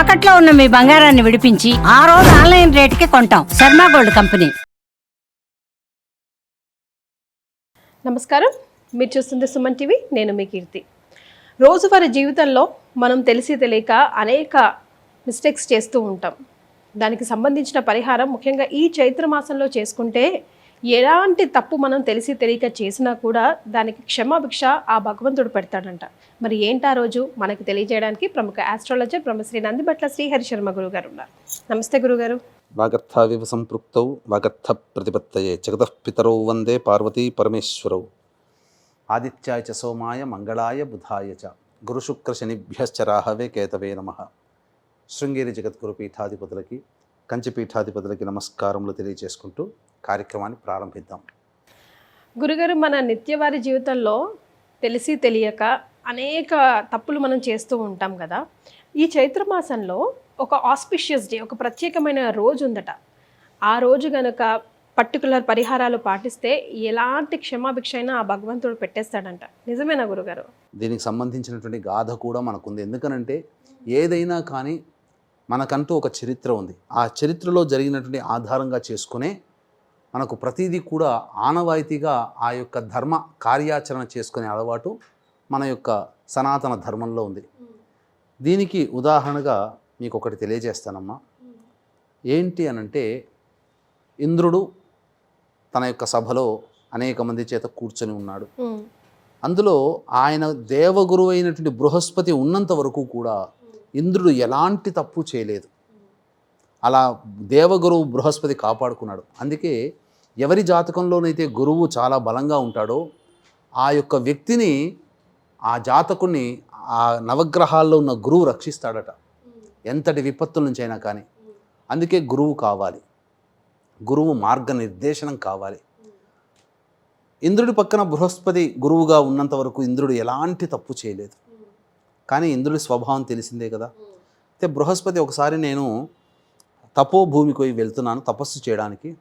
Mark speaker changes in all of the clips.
Speaker 1: తాకట్లో ఉన్న మీ బంగారాన్ని విడిపించి ఆ రోజు ఆన్లైన్ రేటుకి కొంటాం. Sharma gold company.
Speaker 2: నమస్కారం. మీరు చూస్తుంది సుమన్ టీవీ. నేను మీ కీర్తి. రోజువారి జీవితంలో మనం తెలిసి తెలియక అనేక మిస్టేక్స్ చేస్తూ ఉంటాం. దానికి సంబంధించిన పరిహారం ముఖ్యంగా ఈ చైత్ర మాసంలో చేసుకుంటే ఎలాంటి తప్పు మనం తెలిసి తెలియక చేసినా కూడా దానికి క్షమాభిక్ష ఆ భగవంతుడు పెడతాడంట. మరి ఏంటా రోజు? మనకు తెలియజేయడానికి ప్రముఖ ఆస్ట్రాలజర్ బ్రహ్మశ్రీ నందిబట్ల శ్రీహరి శర్మ గురువు గారు ఉన్నారు. నమస్తే గురుగారు.
Speaker 3: వాగర్థావివ సంపృక్తౌ వాగర్థ ప్రతిపత్తయే జగత పితరౌ వందే పార్వతీ పరమేశ్వరౌ. ఆదిత్యాయ చ సోమాయ మంగళాయ బుధాయ చ. గురుశుక్ర శనిభ్యశ్చ రాహవే కేతవే నమ. శృంగేరి జగద్గురు పీఠాధిపతులకి కంచి పీఠాధిపతులకి నమస్కారములు తెలియజేసుకుంటూ కార్యక్రమాన్ని ప్రారంభిద్దాం.
Speaker 2: గురుగారు మన నిత్యవారి జీవితంలో తెలిసి తెలియక అనేక తప్పులు మనం చేస్తూ ఉంటాం కదా. ఈ చైత్ర మాసంలో ఒక ఆస్పిషియస్ డే ఒక ప్రత్యేకమైన రోజు ఉందట. ఆ రోజు గనుక పర్టికులర్ పరిహారాలు పాటిస్తే ఎలాంటి క్షమాభిక్ష అయినా ఆ భగవంతుడు పెట్టేస్తాడంట. నిజమేనా గురుగారు?
Speaker 3: దీనికి సంబంధించినటువంటి గాథ కూడా మనకుంది. ఎందుకనంటే ఏదైనా కానీ మనకంటూ ఒక చరిత్ర ఉంది. ఆ చరిత్రలో జరిగినటువంటి ఆధారంగా చేసుకునే మనకు ప్రతిదీ కూడా ఆనవాయితీగా ఆ యొక్క ధర్మ కార్యాచరణ చేసుకునే అలవాటు మన యొక్క సనాతన ధర్మంలో ఉంది. దీనికి ఉదాహరణగా మీకు ఒకటి తెలియజేస్తానమ్మా. ఏంటి అనంటే ఇంద్రుడు తన యొక్క సభలో అనేక మంది చేత కూర్చొని ఉన్నాడు. అందులో ఆయన దేవగురువు అయినటువంటి బృహస్పతి ఉన్నంత వరకు కూడా ఇంద్రుడు ఎలాంటి తప్పు చేయలేదు. అలా దేవగురువు బృహస్పతి కాపాడుకున్నాడు. అందుకే ఎవరి జాతకంలోనైతే గురువు చాలా బలంగా ఉంటాడో ఆ యొక్క వ్యక్తిని ఆ జాతకుని ఆ నవగ్రహాల్లో ఉన్న గురువు రక్షిస్తాడట. ఎంతటి విపత్తుల నుంచి అయినా కానీ. అందుకే గురువు కావాలి. గురువు మార్గనిర్దేశనం కావాలి. ఇంద్రుడి పక్కన బృహస్పతి గురువుగా ఉన్నంత వరకు ఇంద్రుడు ఎలాంటి తప్పు చేయలేదు. కానీ ఇంద్రుడి స్వభావం తెలిసిందే కదా. అయితే బృహస్పతి ఒకసారి నేను తపోభూమికి పోయి వెళ్తున్నాను తపస్సు చేయడానికి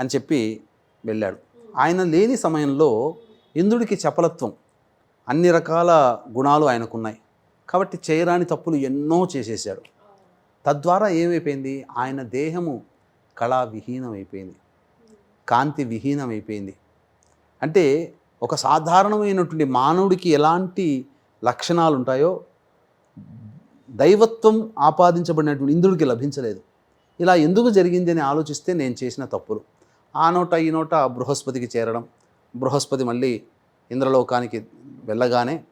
Speaker 3: అని చెప్పి వెళ్ళాడు. ఆయన లేని సమయంలో ఇంద్రుడికి చపలత్వం అన్ని రకాల గుణాలు ఆయనకున్నాయి. కాబట్టి చేయరాని తప్పులు ఎన్నో చేసేసాడు తద్వారా ఏమైపోయింది? ఆయన దేహము కళా విహీనమైపోయింది కాంతి విహీనమైపోయింది. అంటే ఒక సాధారణమైనటువంటి మానవుడికి ఎలాంటి లక్షణాలు ఉంటాయో దైవత్వం ఆపాదించబడినటువంటి ఇంద్రుడికి లభించలేదు. ఇలా ఎందుకు జరిగింది అని ఆలోచిస్తే నేను చేసిన తప్పులు. ఆ నోట ఈ నోట బృహస్పతికి చేరడం. బృహస్పతి మళ్ళీ ఇంద్రలోకానికి వెళ్ళగానే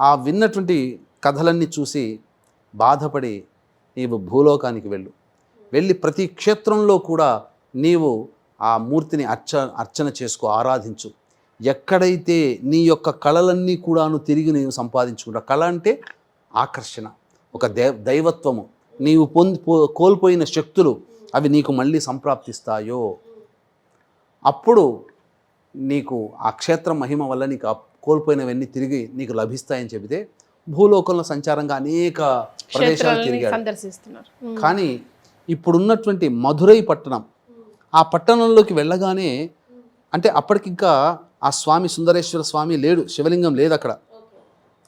Speaker 3: ఆ విన్నటువంటి కథలన్నీ చూసి బాధపడి నీవు భూలోకానికి వెళ్ళు. వెళ్ళి ప్రతి క్షేత్రంలో కూడా నీవు ఆ మూర్తిని అర్చ అర్చన చేసుకో ఆరాధించు. ఎక్కడైతే నీ యొక్క కళలన్నీ కూడాను తిరిగి నీవు సంపాదించుకుంటావు కళ అంటే ఆకర్షణ. ఒక దైవ దైవత్వము. నీవు పొంది కోల్పోయిన శక్తులు అవి నీకు మళ్ళీ సంప్రాప్తిస్తాయో. అప్పుడు నీకు ఆ క్షేత్ర మహిమ వల్ల నీకు ఆ కోల్పోయినవన్నీ తిరిగి నీకు లభిస్తాయని చెబితే భూలోకంలో సంచారంగా అనేక ప్రదేశాలు తిరిగాడు. కానీ ఇప్పుడున్నటువంటి మధురై పట్టణం ఆ పట్టణంలోకి వెళ్ళగానే అంటే అప్పటికింకా ఆ స్వామి సుందరేశ్వర స్వామి లేడు శివలింగం లేదు అక్కడ.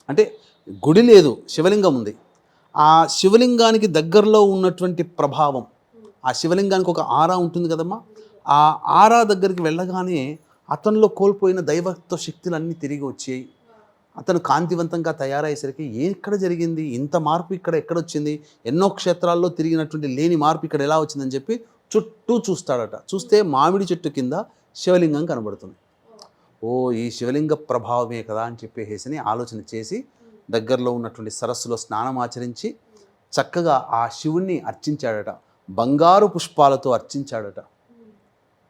Speaker 3: అంటే గుడి లేదు శివలింగం ఉంది. ఆ శివలింగానికి దగ్గరలో ఉన్నటువంటి ప్రభావం ఆ శివలింగానికి ఒక ఆరా ఉంటుంది కదమ్మా. ఆ ఆరా దగ్గరికి వెళ్ళగానే అతనిలో కోల్పోయిన దైవత్వ శక్తులన్నీ తిరిగి వచ్చాయి. అతను కాంతివంతంగా తయారయ్యేసరికి ఎక్కడ జరిగింది ఇంత మార్పు ఇక్కడ ఎక్కడ వచ్చింది ఎన్నో క్షేత్రాల్లో తిరిగినటువంటి లేని మార్పు ఇక్కడ ఎలా వచ్చిందని చెప్పి చుట్టూ చూస్తాడట. చూస్తే మామిడి చెట్టు కింద శివలింగం కనబడుతుంది. ఓ ఈ శివలింగ ప్రభావమే కదా అని చెప్పేసి ఆలోచన చేసి దగ్గరలో ఉన్నటువంటి సరస్సులో స్నానం ఆచరించి చక్కగా ఆ శివుణ్ణి అర్చించాడట. బంగారు పుష్పాలతో అర్చించాడట.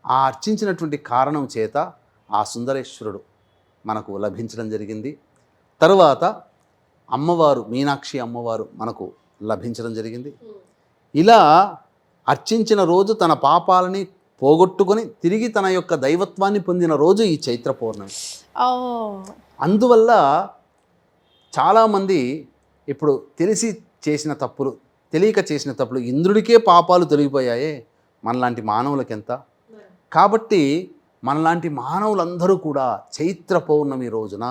Speaker 3: ఆ అర్చించినటువంటి కారణం చేత ఆ సుందరేశ్వరుడు మనకు లభించడం జరిగింది. తరువాత అమ్మవారు మీనాక్షి అమ్మవారు మనకు లభించడం జరిగింది. ఇలా అర్చించిన రోజు తన పాపాలని పోగొట్టుకొని తిరిగి తన యొక్క దైవత్వాన్ని పొందిన రోజు ఈ చైత్ర పౌర్ణమి. అందువల్ల చాలామంది ఇప్పుడు తెలిసి చేసిన తప్పులు తెలియక చేసిన తప్పులు ఇంద్రుడికే పాపాలు తొలగిపోయాయే మనలాంటి మానవులకి ఎంత కాబట్టి మనలాంటి మానవులందరూ కూడా చైత్ర పౌర్ణమి రోజున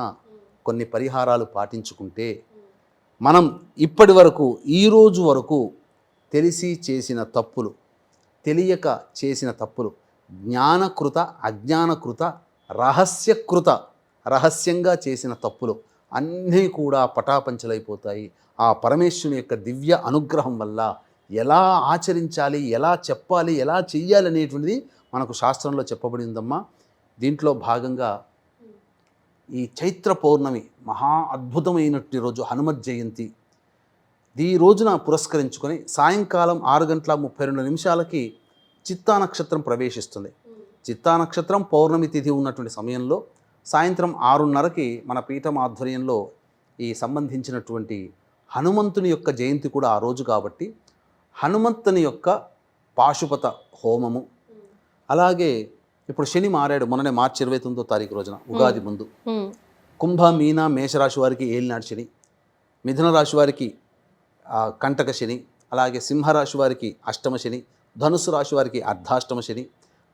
Speaker 3: కొన్ని పరిహారాలు పాటించుకుంటే మనం ఇప్పటి వరకు ఈ రోజు వరకు తెలిసి చేసిన తప్పులు తెలియక చేసిన తప్పులు. జ్ఞానకృత అజ్ఞానకృత రహస్యకృత రహస్యంగా చేసిన తప్పులు అన్నీ కూడా పటాపంచలైపోతాయి. ఆ పరమేశ్వరుని యొక్క దివ్య అనుగ్రహం వల్ల ఎలా ఆచరించాలి ఎలా చెప్పాలి ఎలా చెయ్యాలి అనేటువంటిది మనకు శాస్త్రంలో చెప్పబడిందమ్మా. దీంట్లో భాగంగా ఈ చైత్ర పౌర్ణమి మహా అద్భుతమైనటువంటి రోజు హనుమత్ జయంతి. ఈ రోజున పురస్కరించుకొని సాయంకాలం ఆరు గంటల ముప్పై రెండు నిమిషాలకి చిత్తా నక్షత్రం ప్రవేశిస్తుంది. చిత్తా నక్షత్రం పౌర్ణమి తిథి ఉన్నటువంటి సమయంలో సాయంత్రం ఆరున్నరకి మన పీఠం ఆధ్వర్యంలో ఈ సంబంధించినటువంటి హనుమంతుని యొక్క జయంతి కూడా ఆ రోజు కాబట్టి హనుమంతుని యొక్క పాశుపత హోమము. అలాగే ఇప్పుడు శని మారాడు మొన్ననే మార్చి ఇరవై తొమ్మిదో తారీఖు రోజున ఉగాది ముందు. కుంభ మీన మేషరాశి వారికి ఏలినాడు శని మిథున రాశి వారికి కంటక శని అలాగే సింహరాశి వారికి అష్టమ శని ధనుసు రాశి వారికి అర్ధాష్టమ శని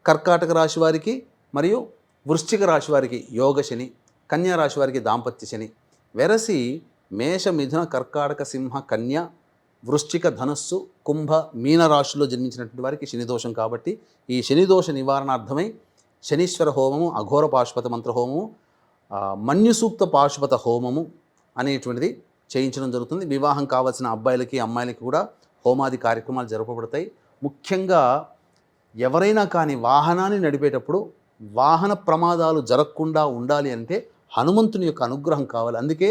Speaker 3: కర్కాటక రాశి వారికి మరియు వృశ్చిక రాశి వారికి యోగ శని కన్యా రాశి వారికి దాంపత్య శని వెరసి మేష మిథున కర్కాటక సింహ కన్య వృశ్చిక ధనస్సు కుంభ మీన రాశిలో జన్మించినటువంటి వారికి శనిదోషం కాబట్టి ఈ శనిదోష నివారణార్థమై శనీశ్వర హోమము అఘోర పాశుపత మంత్ర హోమము మన్యుసూక్త పాశుపత హోమము అనేటువంటిది చేయించడం జరుగుతుంది. వివాహం కావాల్సిన అబ్బాయిలకి అమ్మాయిలకి కూడా హోమాది కార్యక్రమాలు జరపబడతాయి. ముఖ్యంగా ఎవరైనా కానీ వాహనాన్ని నడిపేటప్పుడు వాహన ప్రమాదాలు జరగకుండా ఉండాలి అంటే హనుమంతుని యొక్క అనుగ్రహం కావాలి. అందుకే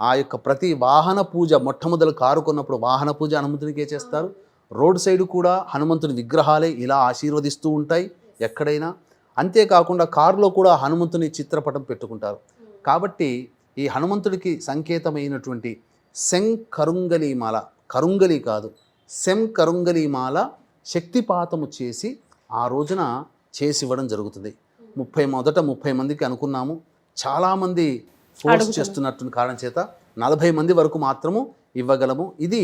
Speaker 3: ఆ యొక్క ప్రతి వాహన పూజ మొట్టమొదలు కారు కొన్నప్పుడు వాహన పూజ హనుమంతునికే చేస్తారు? రోడ్ సైడ్ కూడా హనుమంతుని విగ్రహాలే ఇలా ఆశీర్వదిస్తూ ఉంటాయి ఎక్కడైనా. అంతేకాకుండా కారులో కూడా హనుమంతుని చిత్రపటం పెట్టుకుంటారు. కాబట్టి ఈ హనుమంతుడికి సంకేతమైనటువంటి సెం కరుంగలి మాల కరుంగలి కాదు సెం కరుంగలి మాల శక్తిపాతము చేసి ఆ రోజున చేసి ఇవ్వడం జరుగుతుంది. ముప్పై మొదట ముప్పై మందికి అనుకున్నాము. చాలామంది ఫోర్స్ చేస్తున్నట్టు కారణం చేత నలభై మంది వరకు మాత్రము ఇవ్వగలము. ఇది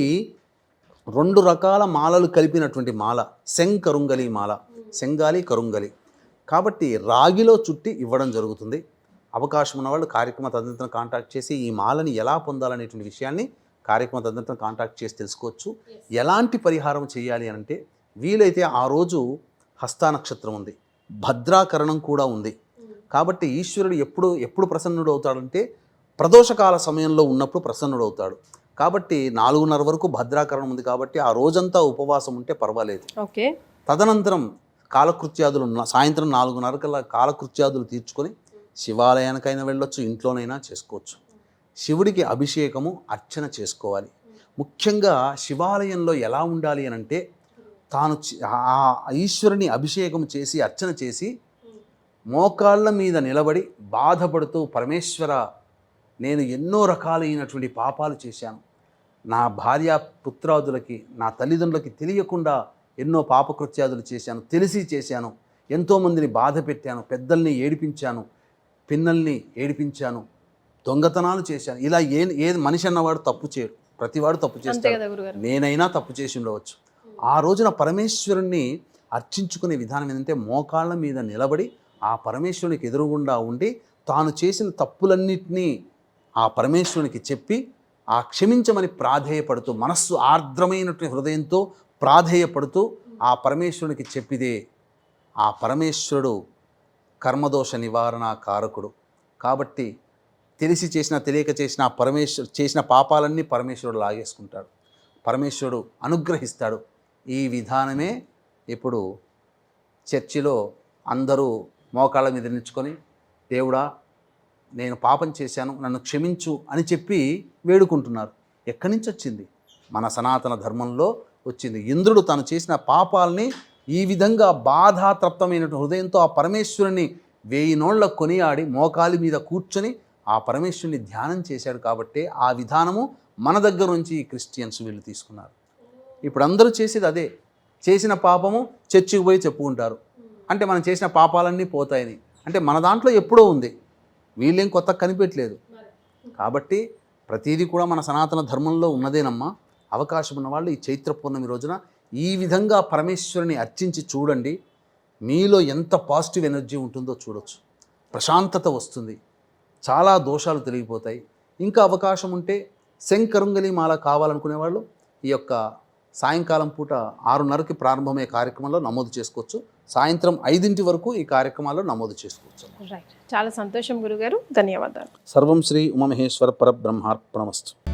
Speaker 3: రెండు రకాల మాలలు కలిపినటువంటి మాల సెం కరుంగలి మాల సెంగాలి కరుంగలి కాబట్టి రాగిలో చుట్టి ఇవ్వడం జరుగుతుంది. అవకాశం ఉన్నవాళ్ళు కార్యక్రమ తదనంతరం కాంటాక్ట్ చేసి ఈ మాలని ఎలా పొందాలనేటువంటి విషయాన్ని కార్యక్రమ తదనంతరం కాంటాక్ట్ చేసి తెలుసుకోవచ్చు. ఎలాంటి పరిహారం చేయాలి అంటే వీలైతే ఆ రోజు హస్తా నక్షత్రం ఉంది. భద్రాకరణం కూడా ఉంది. కాబట్టి ఈశ్వరుడు ఎప్పుడు ఎప్పుడు ప్రసన్నుడు అవుతాడంటే ప్రదోషకాల సమయంలో ఉన్నప్పుడు ప్రసన్నుడు అవుతాడు. కాబట్టి నాలుగున్నర వరకు భద్రాకరణం ఉంది కాబట్టి ఆ రోజంతా ఉపవాసం ఉంటే పర్వాలేదు.
Speaker 2: ఓకే.
Speaker 3: తదనంతరం కాలకృత్యాదులు సాయంత్రం నాలుగున్నర కల్లా కాలకృత్యాదులు తీర్చుకొని శివాలయానికైనా వెళ్ళొచ్చు ఇంట్లోనైనా చేసుకోవచ్చు. శివుడికి అభిషేకము అర్చన చేసుకోవాలి. ముఖ్యంగా శివాలయంలో ఎలా ఉండాలి అని అంటే తాను ఆ ఈశ్వరుని అభిషేకం చేసి అర్చన చేసి మోకాళ్ళ మీద నిలబడి బాధపడుతూ పరమేశ్వర నేను ఎన్నో రకాలైనటువంటి పాపాలు చేశాను. నా భార్య పుత్రాదులకి నా తల్లిదండ్రులకి తెలియకుండా ఎన్నో పాపకృత్యాదులు చేశాను తెలిసి చేశాను. ఎంతోమందిని బాధ పెట్టాను పెద్దల్ని ఏడిపించాను. పిన్నల్ని ఏడిపించాను దొంగతనాలు చేశాను. ఇలా ఏ ఏ మనిషి అన్నవాడు తప్పు చేయడు. ప్రతివాడు తప్పు చేస్తాడు. నేనైనా తప్పు చేసి ఉండవచ్చు. ఆ రోజున పరమేశ్వరుణ్ణి అర్చించుకునే విధానం ఏంటంటే మోకాళ్ళ మీద నిలబడి ఆ పరమేశ్వరునికి ఎదురుగుండా ఉండి తాను చేసిన తప్పులన్నిటినీ ఆ పరమేశ్వరునికి చెప్పి ఆ క్షమించమని ప్రాధేయపడుతూ మనస్సు ఆర్ద్రమైనటువంటి హృదయంతో ప్రాధేయపడుతూ ఆ పరమేశ్వరునికి చెప్పిదే ఆ పరమేశ్వరుడు కర్మదోష నివారణ కారకుడు. కాబట్టి తెలిసి చేసిన తెలియక చేసిన పరమేశ్వరు చేసిన పాపాలన్నీ పరమేశ్వరుడు లాగేసుకుంటాడు. పరమేశ్వరుడు అనుగ్రహిస్తాడు. ఈ విధానమే ఇప్పుడు చర్చిలో అందరూ మోకాళ్ళ మీద నిల్చుకొని దేవుడా నేను పాపం చేశాను నన్ను క్షమించు అని చెప్పి వేడుకుంటున్నారు. ఎక్కడి నుంచి వచ్చింది? మన సనాతన ధర్మంలో వచ్చింది. ఇంద్రుడు తను చేసిన పాపాలని ఈ విధంగా బాధాతప్తమైనటువంటి హృదయంతో ఆ పరమేశ్వరుని వేయి నోళ్ళ కొనియాడి మోకాలి మీద కూర్చొని ఆ పరమేశ్వరుని ధ్యానం చేశాడు కాబట్టి ఆ విధానము మన దగ్గర నుంచి ఈ క్రిస్టియన్స్ వీళ్ళు తీసుకున్నారు. ఇప్పుడు అందరూ చేసేది అదే. చేసిన పాపము చర్చికి పోయి చెప్పుకుంటారు అంటే మనం చేసిన పాపాలన్నీ పోతాయని. అంటే మన దాంట్లో ఎప్పుడో ఉంది. వీళ్ళేం కొత్త కనిపెట్టలేదు. కాబట్టి ప్రతిదీ కూడా మన సనాతన ధర్మంలో ఉన్నదేనమ్మా. అవకాశం ఉన్న వాళ్ళు ఈ చైత్ర పౌర్ణమి రోజున ఈ విధంగా పరమేశ్వరుని అర్చించి చూడండి మీలో ఎంత పాజిటివ్ ఎనర్జీ ఉంటుందో చూడొచ్చు. ప్రశాంతత వస్తుంది. చాలా దోషాలు తొలగిపోతాయి. ఇంకా అవకాశం ఉంటే శంకరుంగలి మాల కావాలనుకునే వాళ్ళు ఈ యొక్క సాయంకాలం పూట ఆరున్నరకి ప్రారంభమయ్యే కార్యక్రమంలో నమోదు చేసుకోవచ్చు. సాయంత్రం ఐదింటి వరకు ఈ కార్యక్రమాల్లో నమోదు చేసుకోవచ్చు.
Speaker 2: రైట్ చాలా సంతోషం గురుగారు. ధన్యవాదాలు.
Speaker 3: సర్వం శ్రీ ఉమమహేశ్వర పరబ్రహ్మార్పణమస్తు.